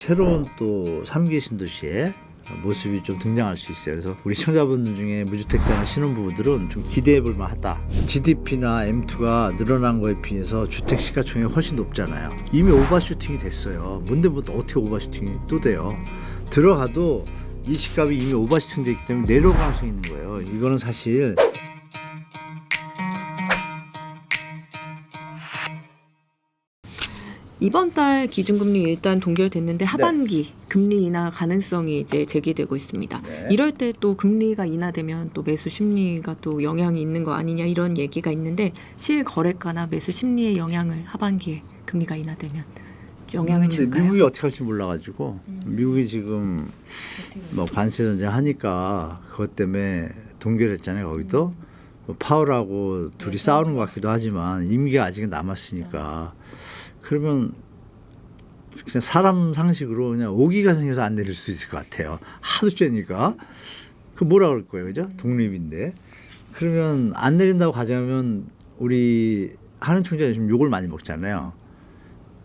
새로운 또 3기 신도시의 모습이 좀 등장할 수 있어요. 그래서 우리 시청자분들 중에 무주택자나 신혼부부들은 좀 기대해 볼 만하다. GDP나 M2가 늘어난 거에 비해서 주택 시가총액이 훨씬 높잖아요. 이미 오버슈팅이 됐어요. 뭔데 뭐 어떻게 오버슈팅이 또 돼요. 들어가도 이 집값이 이미 오버슈팅 되기 때문에 내려올 가능성이 있는 거예요. 이거는 사실 이번 달 기준금리 일단 동결됐는데 하반기 금리 인하 가능성이 이제 제기되고 있습니다. 네. 이럴 때 또 금리가 인하되면 또 매수 심리가 또 영향이 있는 거 아니냐 이런 얘기가 있는데 실거래가나 매수 심리의 영향을 하반기에 금리가 인하되면 영향을 근데 줄까요? 미국이 어떻게 할지 몰라가지고. 미국이 지금 뭐 관세 전쟁 하니까 그것 때문에 동결했잖아요 거기도. 뭐 파월하고 둘이 싸우는 것 같기도 하지만 임기가 아직 남았으니까 그러면 그냥 사람 상식으로 그냥 오기가 생겨서 안 내릴 수 있을 것 같아요 하도 쬐니까 그 뭐라 그럴 거예요 그죠 독립인데 그러면 안 내린다고 가정하면 우리 하는 총장이 지금 욕을 많이 먹잖아요.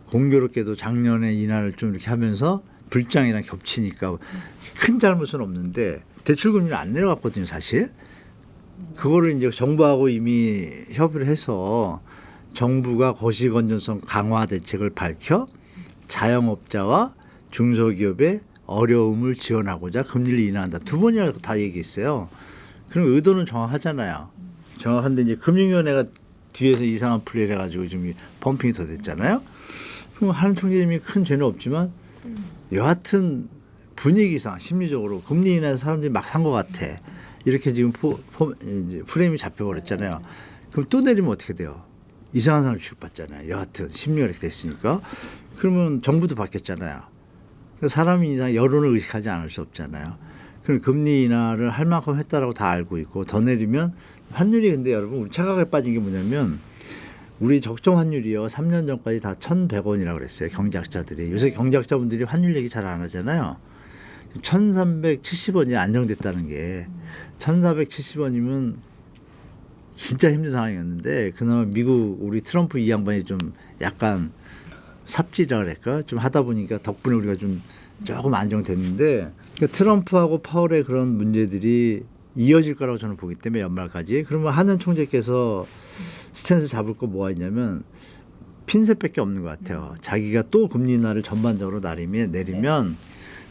공교롭게도 작년에 이날을 좀 이렇게 하면서 불장이랑 겹치니까 큰 잘못은 없는데 대출금리는 안 내려갔거든요, 사실. 그거를 이제 정부하고 이미 협의를 해서 정부가 거시건전성 강화 대책을 밝혀 자영업자와 중소기업의 어려움을 지원하고자 금리를 인하한다. 두 번이나 다 얘기했어요. 그럼 의도는 정확하잖아요. 정확한데 이제 금융위원회가 뒤에서 이상한 플레이를 해가지고 지금 이 펌핑이 더 됐잖아요. 그럼 하는 총재님이 큰 죄는 없지만 여하튼 분위기상 심리적으로 금리 인하해서 사람들이 막 산 것 같아. 이렇게 지금 포, 포, 프레임이 잡혀버렸잖아요. 그럼 또 내리면 어떻게 돼요? 이상한 사람 취급받잖아요. 여하튼 심리가 이렇게 됐으니까. 그러면 정부도 바뀌었잖아요. 사람이 이상 여론을 의식하지 않을 수 없잖아요. 그럼 금리 인하를 할 만큼 했다라고 다 알고 있고 더 내리면 환율이 근데 여러분 우리 착각에 빠진 게 뭐냐면 우리 적정 환율이요. 3년 전까지 다 1,100원이라고 그랬어요. 경제학자들이. 요새 경제학자분들이 환율 얘기 잘 안 하잖아요. 1,370원이 안정됐다는 게 1,470원이면 진짜 힘든 상황이었는데 그나마 미국 우리 트럼프 이 양반이 좀 약간 삽질이라 그럴까 좀 하다 보니까 덕분에 우리가 좀 조금 안정됐는데 그러니까 트럼프하고 파월의 그런 문제들이 이어질 거라고 저는 보기 때문에 연말까지 그러면 하는 총재께서 스탠스 잡을 거 뭐가 있냐면 핀셋밖에 없는 것 같아요. 자기가 또 금리 인하를 전반적으로 나리면 내리면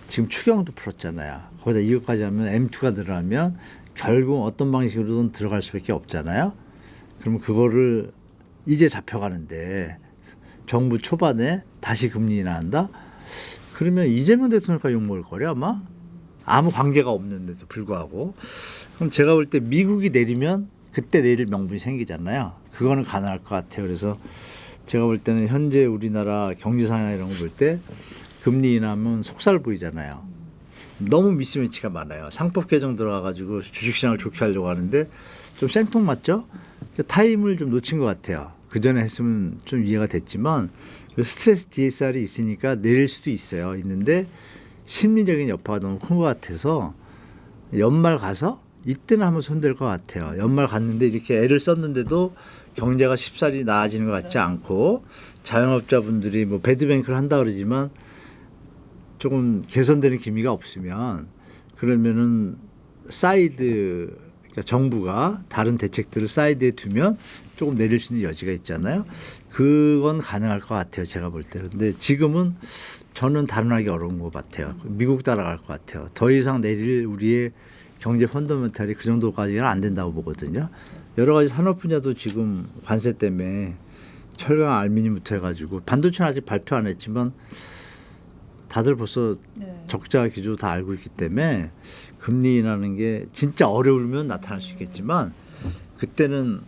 지금 추경도 풀었잖아요. 거기다 이것까지 하면 M2가 늘어나면 결국 어떤 방식으로든 들어갈 수밖에 없잖아요. 그러면 그거를 이제 잡혀가는데 정부 초반에 다시 금리 인하한다? 그러면 이재명 대통령과 욕먹을 거래 아마? 아무 관계가 없는데도 불구하고 그럼 제가 볼 때 미국이 내리면 그때 내릴 명분이 생기잖아요. 그거는 가능할 것 같아요. 그래서 제가 볼 때는 현재 우리나라 경제 상황이나 이런 거 볼 때 금리 인하면 속살 보이잖아요. 너무 미스매치가 많아요. 상법 개정 들어가가지고 주식시장을 좋게 하려고 하는데 좀 생뚱맞죠? 그러니까 타임을 좀 놓친 것 같아요. 그 전에 했으면 좀 이해가 됐지만 그 스트레스 DSR이 있으니까 내릴 수도 있어요. 있는데 심리적인 여파가 너무 큰 것 같아서 연말 가서 이때는 한번 손댈 것 같아요. 연말 갔는데 이렇게 애를 썼는데도 경제가 쉽사리 나아지는 것 같지 않고 자영업자분들이 뭐 배드뱅크를 한다 그러지만 조금 개선되는 기미가 없으면 그러면은 사이드 그러니까 정부가 다른 대책들을 사이드에 두면 조금 내릴 수 있는 여지가 있잖아요. 그건 가능할 것 같아요. 제가 볼 때. 근데 지금은 저는 단언하기 어려운 것 같아요. 미국 따라갈 것 같아요. 더 이상 내릴 우리의 경제 펀더멘탈이 그 정도까지는 안 된다고 보거든요. 여러 가지 산업 분야도 지금 관세 때문에 철강, 알미늄부터 해가지고 반도체는 아직 발표 안 했지만 다들 벌써 적자 기조 다 알고 있기 때문에 금리 인하는 게 진짜 어려우면 나타날 수 있겠지만 그때는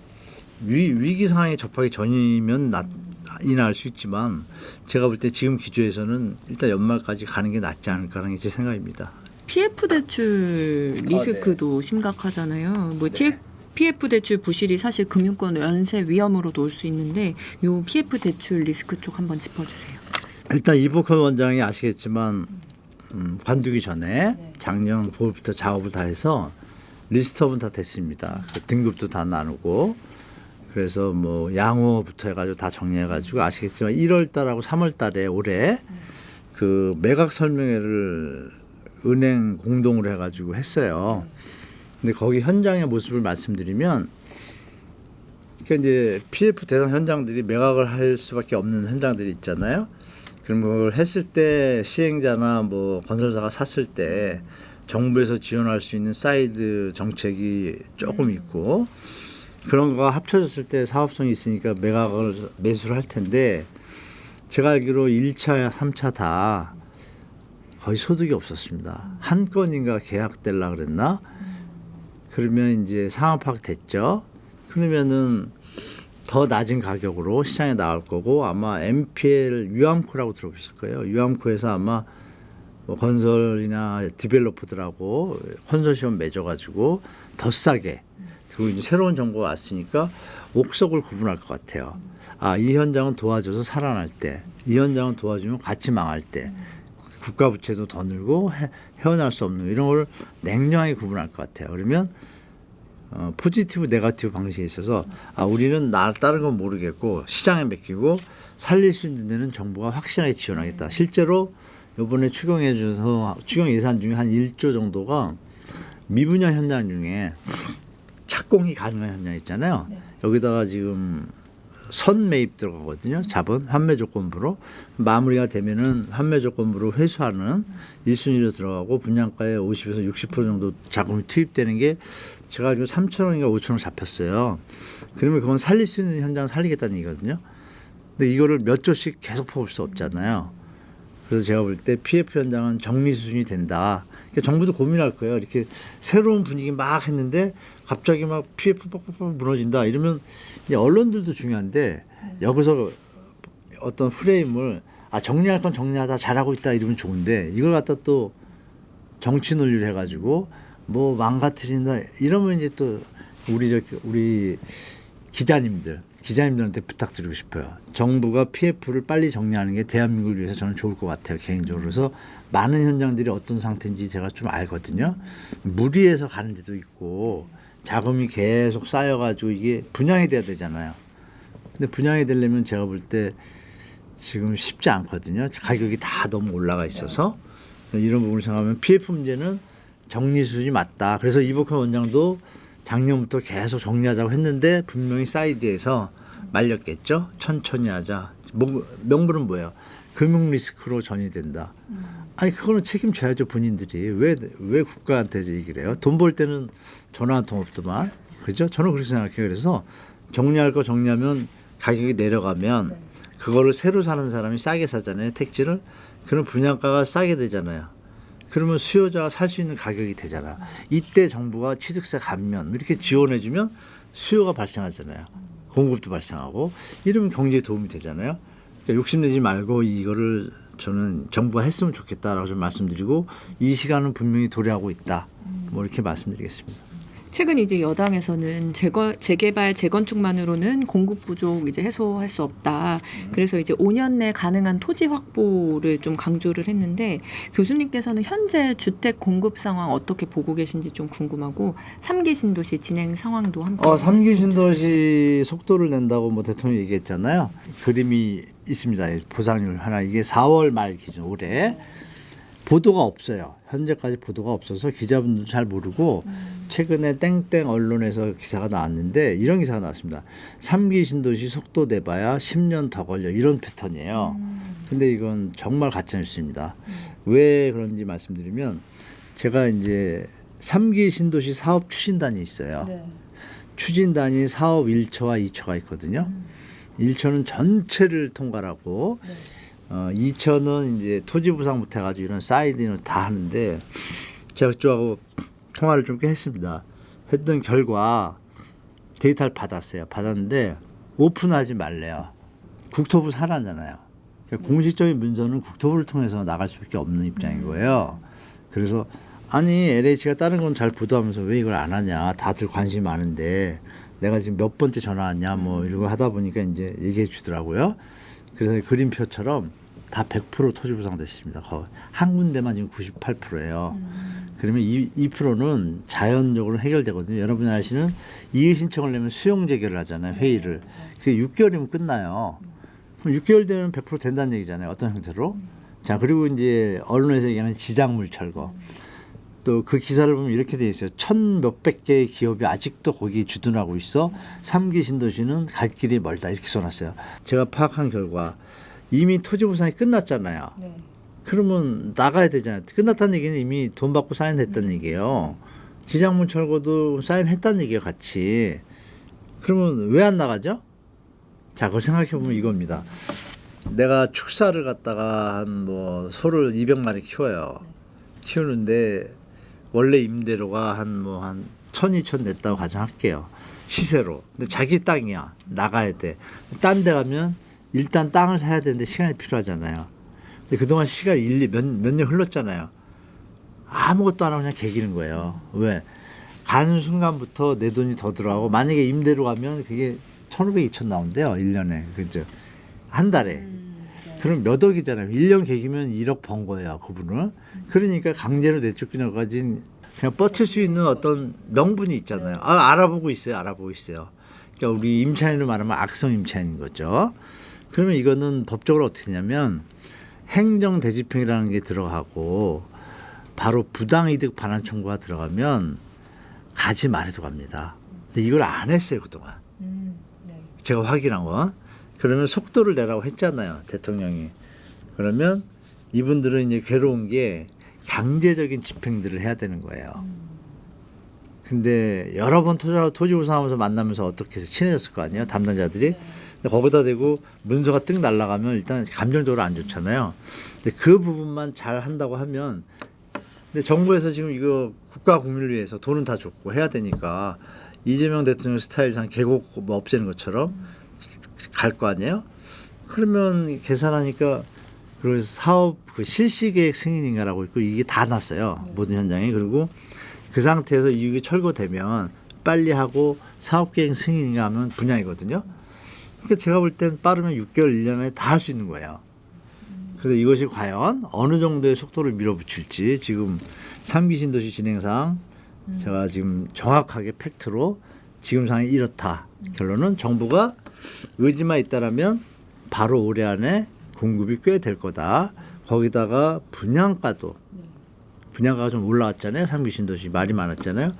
위, 위기 상황에 접하기 전이면 나, 인하할 수 있지만 제가 볼 때 지금 기조에서는 일단 연말까지 가는 게 낫지 않을까라는 게 제 생각입니다. PF 대출 리스크도 심각하잖아요. 뭐 네. PF 대출 부실이 사실 금융권 연쇄 위험으로도 올수 있는데 요 PF 대출 리스크 쪽 한번 짚어주세요. 일단 이복헌 원장이 아시겠지만 음, 관두기 전에 작년 9월부터 작업을 다 해서 리스트업은 다 됐습니다. 그 등급도 다 나누고 그래서 뭐 양호부터 해가지고 다 정리해가지고 아시겠지만 1월 달하고 3월 달에 올해 그 매각 설명회를 은행 공동으로 해가지고 했어요. 근데 거기 현장의 모습을 말씀드리면 그러니까 이제 PF 대상 현장들이 매각을 할 수밖에 없는 현장들이 있잖아요. 그걸 했을 때 시행자나 뭐 건설사가 샀을 때 정부에서 지원할 수 있는 사이드 정책이 조금 있고 그런 거가 합쳐졌을 때 사업성이 있으니까 매각을 매수를 할 텐데 제가 알기로 1차, 3차 다 거의 소득이 없었습니다. 한 건인가 계약될라 그랬나? 그러면 이제 상업 파악 됐죠. 그러면은 더 낮은 가격으로 시장에 나올 거고 아마 MPL 유암코라고 들어보셨을 거예요. 유암코에서 아마 뭐 건설이나 디벨로퍼들하고 컨소시엄 맺어가지고 더 싸게 그리고 이제 새로운 정보가 왔으니까 옥석을 구분할 것 같아요. 아 이 현장은 도와줘서 살아날 때, 이 현장은 도와주면 같이 망할 때, 국가 부채도 더 늘고 해, 헤어날 수 없는 이런 걸 냉정하게 구분할 것 같아요. 그러면 어, 포지티브 네가티브 방식에 있어서 아 우리는 나 다른 건 모르겠고 시장에 맡기고 살릴 수 있는 데는 정부가 확실하게 지원하겠다. 실제로 이번에 추경해 줘서 추경 예산 중에 한 1조 정도가 미분야 현장 중에 착공이 가능한 현장 있잖아요. 여기다가 지금 선 매입 들어가거든요. 자본 환매 조건부로 마무리가 되면은 환매 조건부로 회수하는 일순위로 들어가고 분양가의 50에서 60% 정도 자금이 투입되는 게 제가 알기로 3천 원인가 5천 원 잡혔어요. 그러면 그건 살릴 수 있는 현장 살리겠다는 얘기거든요. 근데 이거를 몇 조씩 계속 퍼올 수 없잖아요. 그래서 제가 볼 때 PF 현장은 정리 수준이 된다. 그러니까 정부도 고민할 거예요. 이렇게 새로운 분위기 막 했는데 갑자기 막 PF 뻑뻑뻑 무너진다. 이러면 언론들도 중요한데 여기서 어떤 프레임을 아 정리할 건 정리하자 잘하고 있다 이러면 좋은데 이걸 갖다 또 정치 논리를 해가지고 뭐 망가뜨린다 이러면 이제 또 우리 저 우리 기자님들 기자님들한테 부탁드리고 싶어요. 정부가 PF를 빨리 정리하는 게 대한민국을 위해서 저는 좋을 것 같아요 개인적으로. 그래서 많은 현장들이 어떤 상태인지 제가 좀 알거든요. 무리해서 가는 데도 있고 자금이 계속 쌓여가지고 이게 분양이 돼야 되잖아요. 근데 분양이 되려면 제가 볼 때 지금 쉽지 않거든요. 가격이 다 너무 올라가 있어서 이런 부분을 생각하면 PF 문제는 정리 수준이 맞다. 그래서 이복현 원장도 작년부터 계속 정리하자고 했는데 분명히 사이드에서 말렸겠죠. 천천히 하자. 뭐- 명분은 뭐예요? 금융 리스크로 전이된다. 아니 그거는 책임져야죠 본인들이 왜 왜 국가한테 얘기를 해요? 돈 벌 때는 전화 한 통 없더만 그죠? 저는 그렇게 생각해요. 그래서 정리할 거 정리하면 가격이 내려가면 그거를 새로 사는 사람이 싸게 사잖아요 택지를 그럼 분양가가 싸게 되잖아요. 그러면 수요자가 살 수 있는 가격이 되잖아. 이때 정부가 취득세 감면 이렇게 지원해주면 수요가 발생하잖아요. 공급도 발생하고 이러면 경제에 도움이 되잖아요. 그러니까 욕심내지 말고 이거를 저는 정부가 했으면 좋겠다라고 좀 말씀드리고 이 시간은 분명히 도래하고 있다. 뭐 이렇게 말씀드리겠습니다. 최근 이제 여당에서는 재거, 재개발 재건축만으로는 공급 부족 이제 해소할 수 없다. 그래서 이제 5년 내 가능한 토지 확보를 좀 강조를 했는데 교수님께서는 현재 주택 공급 상황 어떻게 보고 계신지 좀 궁금하고 삼기 신도시 진행 상황도 함께 어, 삼기 신도시 속도를 낸다고 뭐 대통령이 얘기했잖아요. 그림이 있습니다. 보상률 하나 이게 4월 말 기준 올해 보도가 없어요. 현재까지 보도가 없어서 기자분들도 잘 모르고 최근에 땡땡 언론에서 기사가 나왔는데 이런 기사가 나왔습니다. 삼기 신도시 속도 내봐야 10년 더 걸려 이런 패턴이에요. 근데 이건 정말 가짜 뉴스입니다. 왜 그런지 말씀드리면 제가 이제 삼기 신도시 사업 추진단이 있어요. 추진단이 사업 1처와 2처가 있거든요. 1처는 전체를 통과하고 어, 2처는 이제 토지 부상부터 해가지고 이런 사이드를 다 하는데 제가 그쪽하고 통화를 좀 꽤 했습니다. 했던 결과 데이터를 받았어요. 받았는데 오픈하지 말래요. 국토부 사라잖아요. 그러니까 공식적인 문서는 국토부를 통해서 나갈 수밖에 없는 입장인 거예요. 그래서 아니 LH가 다른 건 잘 보도하면서 왜 이걸 안 하냐 다들 관심이 많은데 내가 지금 몇 번째 전화 왔냐 뭐 이러고 하다 보니까 이제 얘기해 주더라고요. 그래서 그림표처럼 다 100% 토지 보상됐습니다. 한 군데만 지금 98%예요. 그러면 이, 2%는 자연적으로 해결되거든요. 여러분이 아시는 이의 신청을 내면 수용 재결을 하잖아요. 회의를. 그게 6개월이면 끝나요. 그럼 6개월 되면 100% 된다는 얘기잖아요. 어떤 형태로? 자 그리고 이제 언론에서 얘기하는 지작물 철거. 또 그 기사를 보면 이렇게 돼 있어요. 천 몇백 개의 기업이 아직도 거기 주둔하고 있어. 삼기 신도시는 갈 길이 멀다 이렇게 써놨어요. 제가 파악한 결과 이미 토지 보상이 끝났잖아요. 네. 그러면 나가야 되잖아요. 끝났다는 얘기는 이미 돈 받고 사인했다는 얘기예요. 지장문 철거도 사인했다는 얘기예요, 같이. 그러면 왜 안 나가죠? 자, 그걸 생각해 보면 이겁니다. 내가 축사를 갖다가 한 뭐 소를 200마리 키워요. 키우는데 원래 임대료가 한 뭐 한 천, 이천 냈다고 가정할게요. 시세로. 근데 자기 땅이야. 나가야 돼. 딴 데 가면 일단 땅을 사야 되는데 시간이 필요하잖아요. 근데 그동안 시간 1, 몇, 몇 년 흘렀잖아요. 아무것도 안 하고 그냥 개기는 거예요. 왜? 가는 순간부터 내 돈이 더 들어가고 만약에 임대로 가면 그게 1,500, 2,000 나온대요. 1년에. 그죠? 한 달에. 그럼 몇 억이잖아요. 1년 개기면 1억 번 거예요. 그분은. 그러니까 강제로 내쫓기는 가진 그냥 버틸 수 있는 어떤 명분이 있잖아요. 아, 알아보고 있어요. 알아보고 있어요. 그러니까 우리 임차인으로 말하면 악성 임차인인 거죠. 그러면 이거는 법적으로 어떻게 되냐면 행정 대집행이라는 게 들어가고 바로 부당이득 반환 청구가 들어가면 가지 말해도 갑니다. 근데 이걸 안 했어요 그동안. 음, 네. 제가 확인한 건 그러면 속도를 내라고 했잖아요 대통령이. 그러면 이분들은 이제 괴로운 게 강제적인 집행들을 해야 되는 거예요. 근데 여러 번 토지, 토지 보상하면서 만나면서 어떻게 해서 친해졌을 거 아니에요 담당자들이. 근데 거기다 대고 문서가 뜩 날라가면 일단 감정적으로 안 좋잖아요. 근데 그 부분만 잘 한다고 하면 근데 정부에서 지금 이거 국가 국민을 위해서 돈은 다 줬고 해야 되니까 이재명 대통령 스타일상 계곡 뭐 없애는 것처럼 갈 거 아니에요? 그러면 계산하니까 그래서 사업 그 실시 계획 승인인가라고 있고 이게 다 났어요 모든 현장에 그리고 그 상태에서 이게 철거되면 빨리 하고 사업 계획 승인인가 하면 분양이거든요. 그러니까 제가 볼 땐 빠르면 6개월 1년에 다 할 수 있는 거예요. 그래서 이것이 과연 어느 정도의 속도를 밀어붙일지 지금 삼기 신도시 진행상 제가 지금 정확하게 팩트로 지금 상황이 이렇다. 결론은 정부가 의지만 있다라면 바로 올해 안에 공급이 꽤 될 거다. 거기다가 분양가도 분양가가 좀 올라왔잖아요. 삼기 신도시 말이 많았잖아요.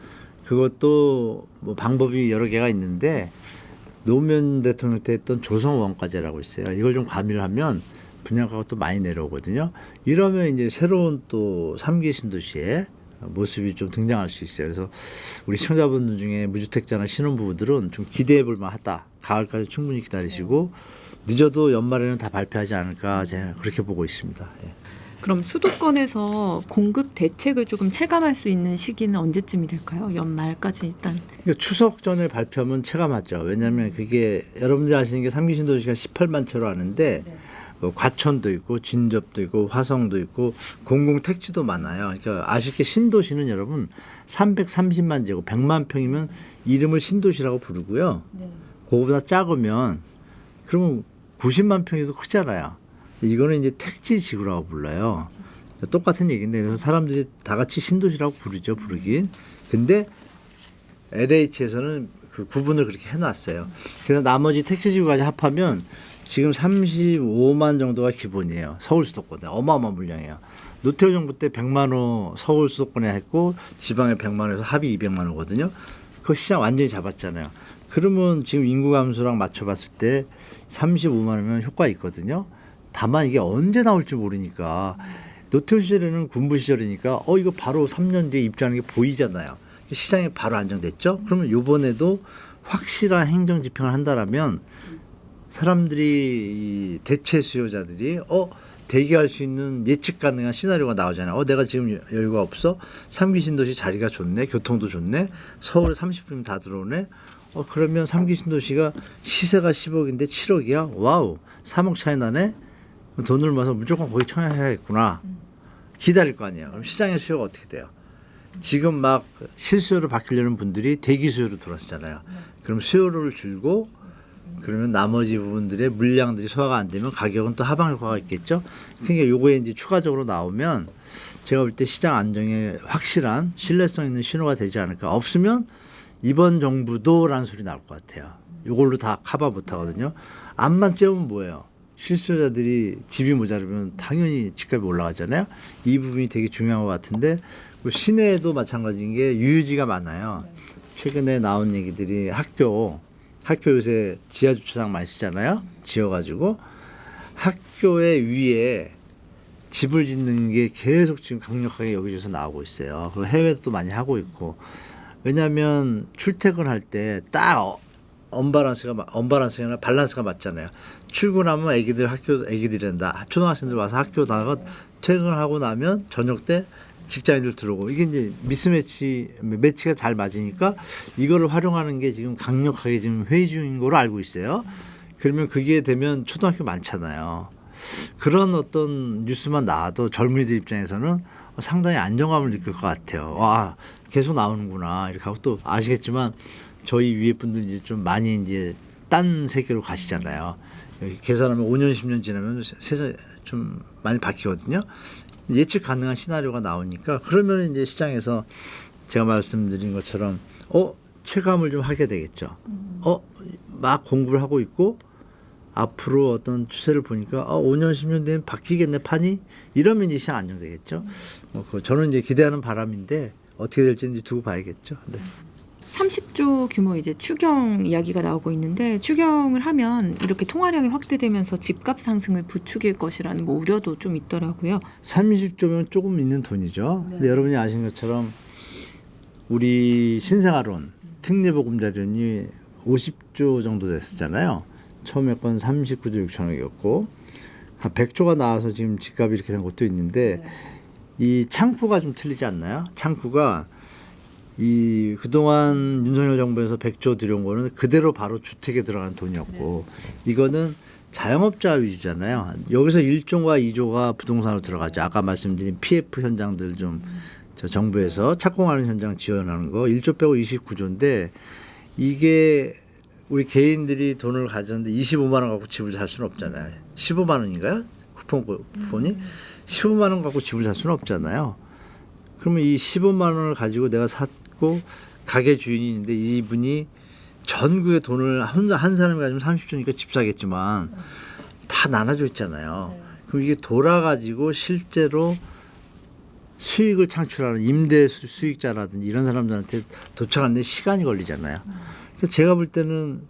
그것도 뭐 방법이 여러 개가 있는데 노무현 대통령 때 했던 조성 원가제라고 있어요. 이걸 좀 가미를 하면 분양가가 또 많이 내려오거든요. 이러면 이제 새로운 또 삼기 신도시의 모습이 좀 등장할 수 있어요. 그래서 우리 시청자분들 중에 무주택자나 신혼부부들은 좀 기대해 볼 만하다. 가을까지 충분히 기다리시고 늦어도 연말에는 다 발표하지 않을까 제가 그렇게 보고 있습니다. 예. 그럼 수도권에서 공급 대책을 조금 체감할 수 있는 시기는 언제쯤이 될까요? 연말까지 일단. 그러니까 추석 전에 발표하면 체감하죠. 왜냐하면 그게 여러분들이 아시는 게 삼기 신도시가 18만 채로 하는데 뭐 과천도 있고 진접도 있고 화성도 있고 공공 택지도 많아요. 그러니까 아쉽게 신도시는 여러분 330만 제곱 100만 평이면 이름을 신도시라고 부르고요. 그거보다 작으면 그러면 90만 평이도 크잖아요. 이거는 이제 택지 지구라고 불러요. 똑같은 얘기인데 그래서 사람들이 다 같이 신도시라고 부르죠, 부르긴. 근데 LH에서는 그 구분을 그렇게 해놨어요. 그래서 나머지 택시 지구까지 합하면 지금 35만 정도가 기본이에요. 서울 수도권에 어마어마한 물량이에요. 노태우 정부 때 100만 호 서울 수도권에 했고 지방에 100만 호에서 합이 200만 호거든요. 그 시장 완전히 잡았잖아요. 그러면 지금 인구 감소랑 맞춰봤을 때 35만 호면 효과 있거든요. 다만 이게 언제 나올지 모르니까 노태우 시절에는 군부 시절이니까 어 이거 바로 3년 뒤에 입주하는 게 보이잖아요. 시장이 바로 안정됐죠. 그러면 요번에도 확실한 행정 집행을 한다라면 사람들이 이 대체 수요자들이 어 대기할 수 있는 예측 가능한 시나리오가 나오잖아요. 어 내가 지금 여- 여유가 없어. 삼기 신도시 자리가 좋네. 교통도 좋네. 서울에 30분 다 들어오네. 어 그러면 삼기 신도시가 시세가 10억인데 7억이야. 와우. 3억 차이 나네. 돈을 모아서 무조건 거기 청약해야겠구나. 기다릴 거 아니에요. 그럼 시장의 수요가 어떻게 돼요? 지금 막 실수요로 바뀌려는 분들이 대기 수요로 들어왔잖아요. 그럼 수요를 줄고 그러면 나머지 부분들의 물량들이 소화가 안 되면 가격은 또 하방 효과가 있겠죠. 그러니까 요거에 이제 추가적으로 나오면 제가 볼 때 시장 안정에 확실한 신뢰성 있는 신호가 되지 않을까. 없으면 이번 정부도라는 소리 나올 것 같아요. 요걸로 다 커버 못 하거든요. 암만 째우면 뭐예요? 실수요자들이 집이 모자르면 당연히 집값이 올라가잖아요. 이 부분이 되게 중요한 것 같은데 그 시내에도 마찬가지인 게 유유지가 많아요. 최근에 나온 얘기들이 학교 학교 요새 지하 주차장 많이 쓰잖아요. 지어가지고 학교의 위에 집을 짓는 게 계속 지금 강력하게 여기저기서 나오고 있어요. 그 해외도 또 많이 하고 있고 왜냐하면 출퇴근할 때 딱 언바란스가 아니라 밸런스가 맞잖아요. 출근하면 애기들 학교 애기들이란다. 초등학생들 와서 학교 나가 퇴근하고 나면 저녁 때 직장인들 들어오고 이게 이제 미스매치 매치가 잘 맞으니까 이거를 활용하는 게 지금 강력하게 지금 회의 중인 거로 알고 있어요. 그러면 그게 되면 초등학교 많잖아요. 그런 어떤 뉴스만 나와도 젊은이들 입장에서는 상당히 안정감을 느낄 것 같아요. 와 계속 나오는구나 이렇게 하고 또 아시겠지만 저희 위에 분들 이제 좀 많이 이제 딴 세계로 가시잖아요. 계산하면 5년 10년 지나면 세상 좀 많이 바뀌거든요. 예측 가능한 시나리오가 나오니까 그러면 이제 시장에서 제가 말씀드린 것처럼 어 체감을 좀 하게 되겠죠. 어 막 공부를 하고 있고 앞으로 어떤 추세를 보니까 아, 5년 10년 되면 바뀌겠네 판이 이러면 이제 시장 안정되겠죠. 뭐그 저는 이제 기대하는 바람인데 어떻게 될지 이제 두고 봐야겠죠. 네. 30조 규모 이제 추경 이야기가 나오고 있는데 추경을 하면 이렇게 통화량이 확대되면서 집값 상승을 부추길 것이라는 뭐 우려도 좀 있더라고요. 30조면 조금 있는 돈이죠. 근데 여러분이 아시는 것처럼 우리 신생아론 특례보금자료니 50조 정도 됐었잖아요. 처음에 건 39조 6천억이었고 한 100조가 나와서 지금 집값이 이렇게 된 것도 있는데 이 창구가 좀 틀리지 않나요? 창구가 이 그동안 윤석열 정부에서 100조 들여온 거는 그대로 바로 주택에 들어가는 돈이었고 이거는 자영업자 위주잖아요. 여기서 1조와 2조가 부동산으로 들어가죠. 아까 말씀드린 PF 현장들 좀 저 정부에서 착공하는 현장 지원하는 거 1조 빼고 29조인데 이게 우리 개인들이 돈을 가졌는데 25만 원 갖고 집을 살 수는 없잖아요. 15만 원인가요? 쿠폰 쿠폰이 15만 원 갖고 집을 살 수는 없잖아요. 그러면 이 15만 원을 가지고 내가 샀고 가게 주인이 있는데 이분이 전국에 돈을 혼자 한 사람이 가지면 30조니까 집 사겠지만 다 나눠져 있잖아요. 그럼 이게 돌아가지고 실제로 수익을 창출하는 임대 수- 수익자라든지 이런 사람들한테 도착하는데 시간이 걸리잖아요. 그래서 제가 볼 때는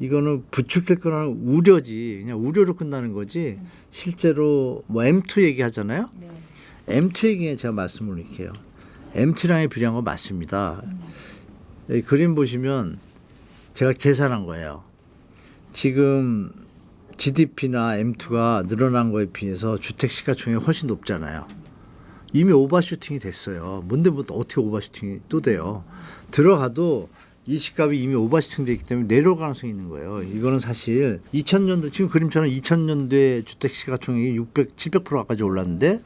이거는 부축될 거라는 우려지 그냥 우려로 끝나는 거지 실제로 뭐 M2 얘기하잖아요. M2 얘기에 제가 말씀을 드릴게요. M2량이 필요한 건 맞습니다. 여기 그림 보시면 제가 계산한 거예요. 지금 GDP나 M2가 늘어난 거에 비해서 주택 시가총액이 훨씬 높잖아요. 이미 오버슈팅이 됐어요. 뭔데 뭐 어떻게 오버슈팅이 또 돼요? 들어가도 이 시값이 이미 오버슈팅 되기 때문에 내려올 가능성이 있는 거예요. 이거는 사실 2000년도 지금 그림처럼 2000년도에 주택 시가총액이 600, 700%까지 올랐는데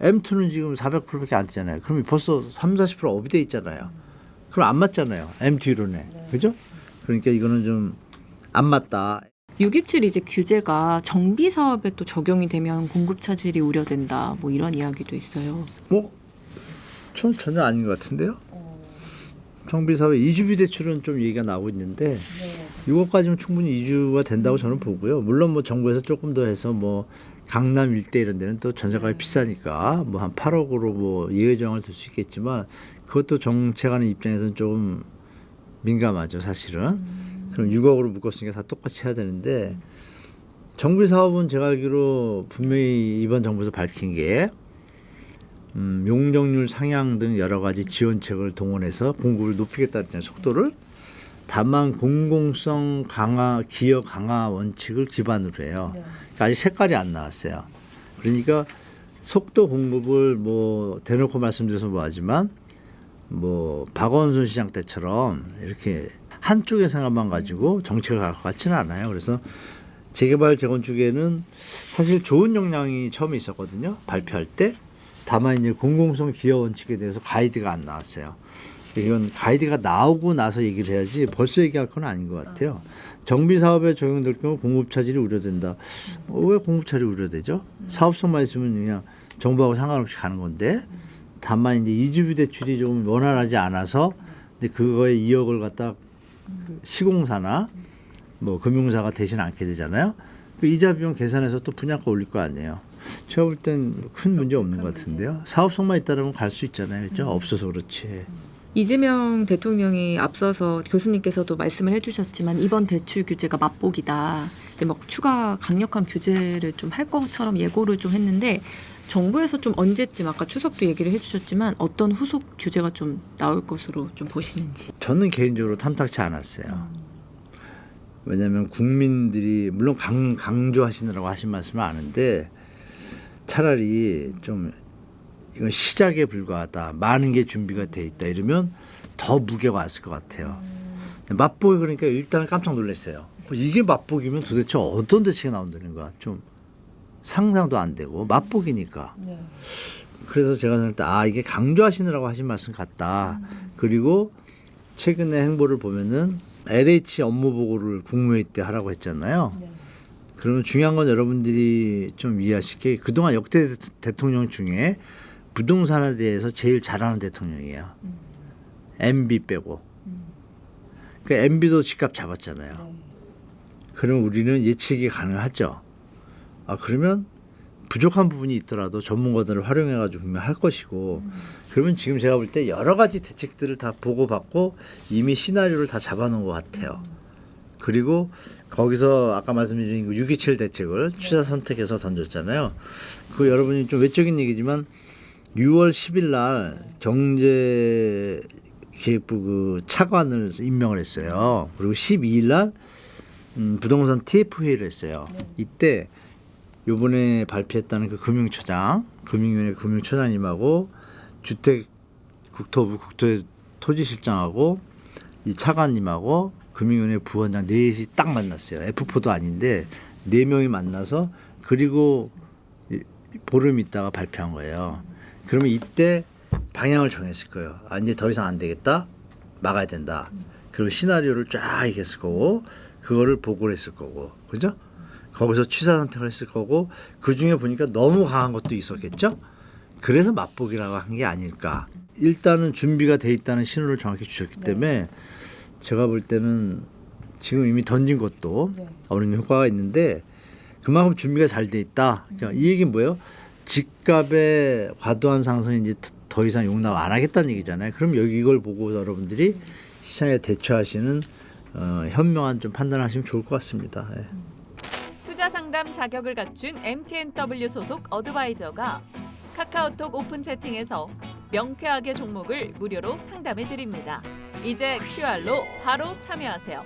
M2는 지금 400%밖에 안 되잖아요. 그럼 벌써 3, 40% 업이 돼 있잖아요. 그럼 안 맞잖아요. M2로네. 그죠? 그러니까 이거는 좀 안 맞다. 627 이제 규제가 정비 사업에 또 적용이 되면 공급 차질이 우려된다. 뭐 이런 이야기도 있어요. 뭐? 전 전혀 아닌 것 같은데요. 정비사회 이주비 대출은 좀 얘기가 나오고 있는데 이것까지는 충분히 이주가 된다고 저는 보고요. 물론 뭐 정부에서 조금 더 해서 뭐 강남 일대 이런 데는 또 전세가가 비싸니까 뭐 한 8억으로 뭐 예외정을 들 수 있겠지만 그것도 정책하는 입장에서는 조금 민감하죠 사실은. 그럼 6억으로 묶었으니까 다 똑같이 해야 되는데 정비 사업은 제가 알기로 분명히 이번 정부에서 밝힌 게 음, 용적률 상향 등 여러 가지 지원책을 동원해서 공급을 높이겠다 그랬잖아요. 속도를. 다만 공공성 강화, 기여 강화 원칙을 기반으로 해요. 그러니까 아직 색깔이 안 나왔어요. 그러니까 속도 공급을 뭐 대놓고 말씀드려서 뭐하지만 뭐 박원순 시장 때처럼 이렇게 한쪽의 생각만 가지고 정책을 갈 것 같지는 않아요. 그래서 재개발 재건축에는 사실 좋은 역량이 처음에 있었거든요. 발표할 때. 다만 이제 공공성 기여 원칙에 대해서 가이드가 안 나왔어요. 이건 가이드가 나오고 나서 얘기를 해야지 벌써 얘기할 건 아닌 것 같아요. 정비 사업에 적용될 경우 공급 차질이 우려된다. 어, 왜 공급 차질이 우려되죠? 사업성만 있으면 그냥 정부하고 상관없이 가는 건데 다만 이제 이주비 대출이 조금 원활하지 않아서 근데 그거에 2억을 갖다 시공사나 뭐 금융사가 대신 않게 되잖아요. 그 이자 비용 계산해서 또 분양가 올릴 거 아니에요. 제가 볼 땐 큰 문제 없는 것 같은데요. 사업성만 있다면 갈 수 있잖아요. 그죠? 없어서 그렇지. 이재명 대통령이 앞서서 교수님께서도 말씀을 해주셨지만 이번 대출 규제가 맛보기다. 이제 막 추가 강력한 규제를 좀 할 것처럼 예고를 좀 했는데 정부에서 좀 언제쯤 아까 추석도 얘기를 해주셨지만 어떤 후속 규제가 좀 나올 것으로 좀 보시는지. 저는 개인적으로 탐탁치 않았어요. 왜냐하면 국민들이 물론 강, 강조하시느라고 하신 말씀을 아는데 차라리 좀 이건 시작에 불과하다. 많은 게 준비가 돼 있다. 이러면 더 무게가 왔을 것 같아요. 맛보기 그러니까 일단은 깜짝 놀랐어요. 이게 맛보기면 도대체 어떤 대책이 나온다는 거야. 좀 상상도 안 되고 맛보기니까. 그래서 제가 생각할 때 아 이게 강조하시느라고 하신 말씀 같다. 그리고 최근의 행보를 보면은 LH 업무 보고를 국무회의 때 하라고 했잖아요. 그러면 중요한 건 여러분들이 좀 이해하실 게 그동안 역대 대- 대통령 중에 부동산에 대해서 제일 잘하는 대통령이에요. MB 빼고. 그 MB도 집값 잡았잖아요. 그러면 우리는 예측이 가능하죠. 아 그러면 부족한 부분이 있더라도 전문가들을 활용해 가지고 분명 할 것이고 그러면 지금 제가 볼 때 여러 가지 대책들을 다 보고받고 이미 시나리오를 다 잡아놓은 것 같아요. 그리고 거기서 아까 말씀드린 그627 대책을 취사 선택해서 던졌잖아요. 그 여러분이 좀 외적인 얘기지만 6월 10일 날 경제기획부 그 차관을 임명을 했어요. 그리고 12일 날 음, 부동산 TF 회의를 했어요. 이때 요번에 발표했다는 그 금융처장, 금융위원회 금융처장님하고 주택 국토부 국토 토지실장하고 이 차관님하고 금융위원회 부원장 넷이 딱 만났어요. F4도 아닌데 네 명이 만나서 그리고 이- 보름 있다가 발표한 거예요. 그러면 이때 방향을 정했을 거예요. 아 이제 더 이상 안 되겠다. 막아야 된다. 그리고 시나리오를 쫙 얘기했을 거고 그거를 보고를 했을 거고 그죠? 거기서 취사 선택을 했을 거고 그 중에 보니까 너무 강한 것도 있었겠죠. 그래서 맛보기라고 한 게 아닐까. 일단은 준비가 돼 있다는 신호를 정확히 주셨기 때문에 제가 볼 때는 지금 이미 던진 것도 어느 효과가 있는데 그만큼 준비가 잘 돼 있다. 그러니까 이 얘기는 뭐예요? 집값의 과도한 이제 더 이상 용납 안 하겠다는 얘기잖아요. 그럼 여기 이걸 보고 여러분들이 시장에 대처하시는 어, 현명한 좀 판단하시면 좋을 것 같습니다. 예. 투자 상담 자격을 갖춘 MTNW 소속 어드바이저가 카카오톡 오픈 채팅에서 명쾌하게 종목을 무료로 상담해 드립니다. 이제 QR로 바로 참여하세요.